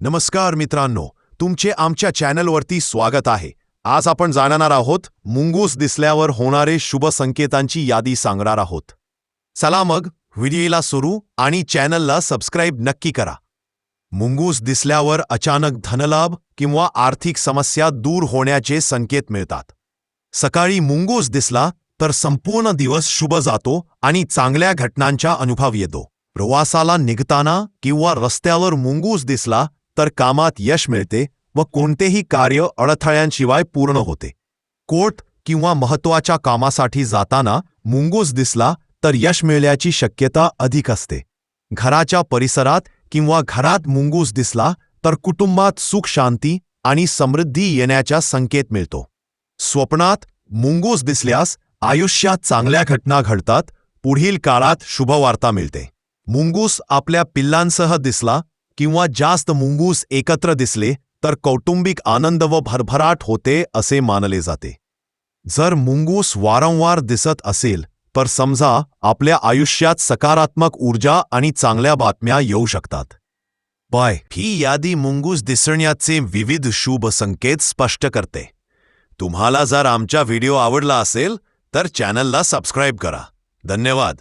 नमस्कार मित्रांनो तुमचे आमच्या चॅनलवरती स्वागत आहे. आज आपण जाणणार आहोत मुंगूस दिसल्यावर होणारे शुभ संकेतांची यादी सांगणार आहोत. चला मग व्हिडिओला सुरू आणि चॅनलला सबस्क्राईब नक्की करा. मुंगूस दिसल्यावर अचानक धनलाभ किंवा आर्थिक समस्या दूर होण्याचे संकेत मिळतात. सकाळी मुंगूस दिसला तर संपूर्ण दिवस शुभ जातो आणि चांगल्या घटनांचा अनुभव येतो. प्रवासाला निघताना किंवा रस्त्यावर मुंगूस दिसला तर कामात यश मिळते व कोणतेही कार्य अडथळ्यांशिवाय पूर्ण होते. कोर्ट किंवा महत्त्वाच्या कामासाठी जाताना मुंगूस दिसला तर यश मिळण्याची शक्यता अधिक असते. घराच्या परिसरात किंवा घरात मुंगूस दिसला तर कुटुंबात सुख शांती आणि समृद्धी येण्याचा संकेत मिळतो. स्वप्नात मुंगूस दिसल्यास आयुष्यात चांगल्या घटना घडतात पुढील काळात शुभवार्ता मिळते. मुंगूस आपल्या पिल्लांसह दिसला किंवा जास्त मुंगूस एकत्र दिसले तर कौटुंबिक आनंद व भरभराट होते असे मानले जाते. जर मुंगूस वारंवार दिसत असेल तर समजा आपल्या आयुष्यात सकारात्मक ऊर्जा आणि चांगल्या बातम्या येऊ शकतात. बाय. ही यादी मुंगूस दिसण्याचे विविध शुभ संकेत स्पष्ट करते. तुम्हाला जर आमचा व्हिडिओ आवडला असेल तर चॅनलला सबस्क्राईब करा. धन्यवाद.